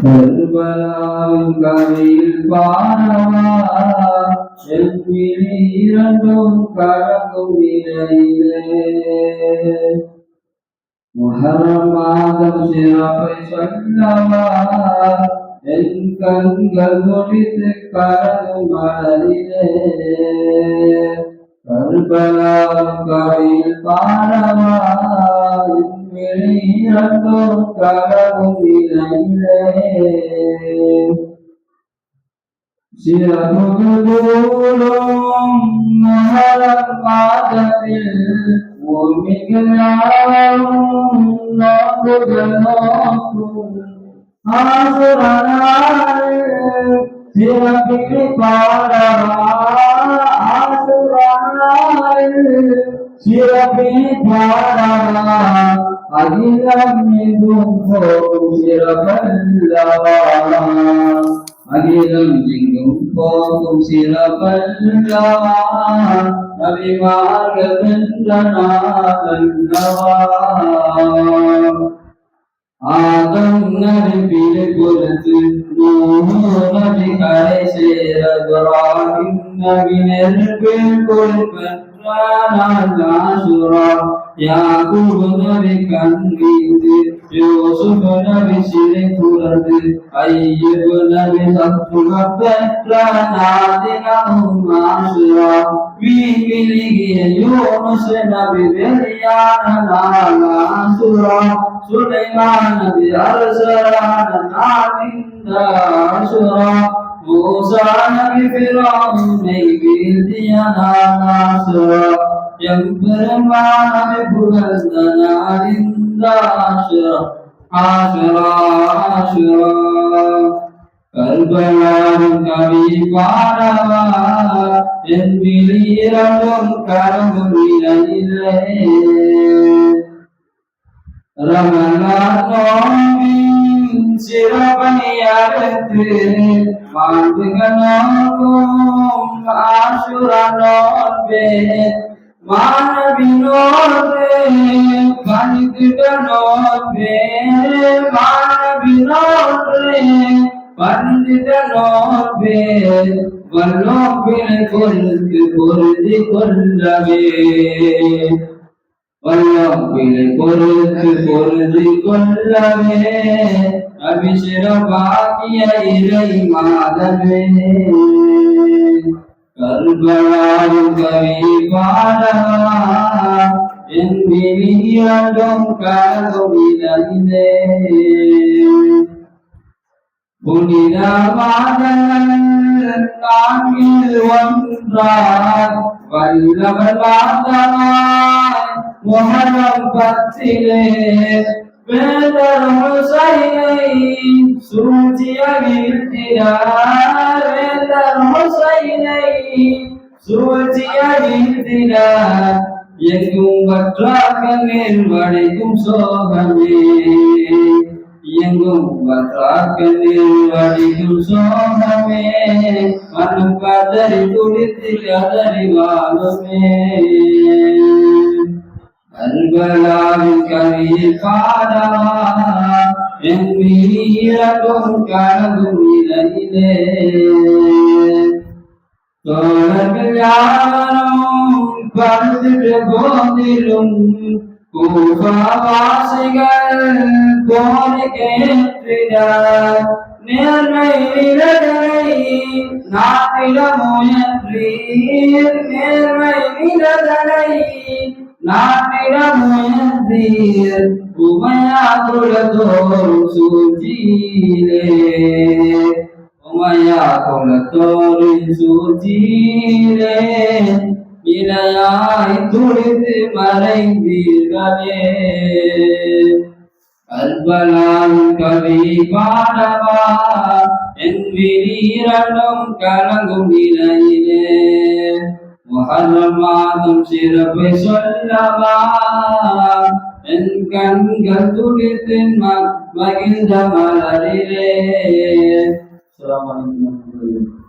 கருபலாவின் கரையில் பாரவா செவ்விழி இரண்டும் கலக்கும் நிலையிலே முகரம் மாதம் சிறப்பை சொல்லவா? என் கண்கள் முடித்து கலங்கும் மலரிலே. கருபலாவின் கரையில் பாரவா مريض فعود إليه سيرة الظلم ஆசுரனாய் சிறப்பில் பாடவா அகிலம் எங்கும் போகும் சிறப்பல்லவா அகிலம் எங்கும் போகும் சிறப்பல்லவா يقولون لأيس إبراهيم من البلقل فتانا العشرة يعقوب بكنبيد يوسف بشرك رد أيب بسطر فتانا عدنهم عشرة بملك يونس ببريان على عشرة நாதினமும் ஆசுரா வீங்கிலிகிய யூனுஸ் நபி வெளியான நாளாசுரா சுலைமான் நபி அரசரான நாளிந்த ஆசுரா மூசா நபி பிறவுனை வீழ்த்திய நாளாசுரா எம்பெருமானை புகழ்ந்த நாளிந்த ஆசுரா رمضان سربيار تیرے مانگ گناکم عاشورا نور بے مان بنور بے پانید بنور بے مان بنور بے پانید بنور بے ولو بن کل برد کل بے வல்லப்பிலை பொறுத்து பொருதி கொள்ளவே அபிஷேகமாகிய இறை மாதவே கருபலாவும் கவி பாடவா என் விழியாண்டும் கலகும் இளவிலே புனித மாதங்கள் நான்கில் ஒன்றாய் வல்லவர் மாதமாய் முகரம் பத்திலே வேதர் ஹுசைனை சூழ்ச்சிய வீழ்த்தினார் வேதர் ஹுசைனை சூழ்ச்சிய வீழ்த்தினார் எங்கும் வற்றாக மேல் வடைக்கும் சோகமே. எங்கும் வற்றாக மேல் வடைக்கும் சோகமே. மனம் கதறி துடித்து கதறி வாழுமே. அன்பலாவின் கவியில் பாடவா என் வீரகும் கனகும் இலையிலே தோழர்கள் யாரும் படுத்துட்டு போதிலும் கூபாவாசிகள் கோரிக்கையற்றினார் நேர்மை நிலதனை நாட்டில முயன்றீர் நேர்மை நிலதனை நாட்டில முயன்றீர் உமையா குலத்தோறும் இணையாய் துடித்து மறைந்தீர்களே. கல்பலாம் கவி பாடவா என் விரீரண்டும் கலங்கும் நிலையிலே وحرمان شرب سلما إن كان قتلت مقبل دمالي السلام عليكم ورحمة الله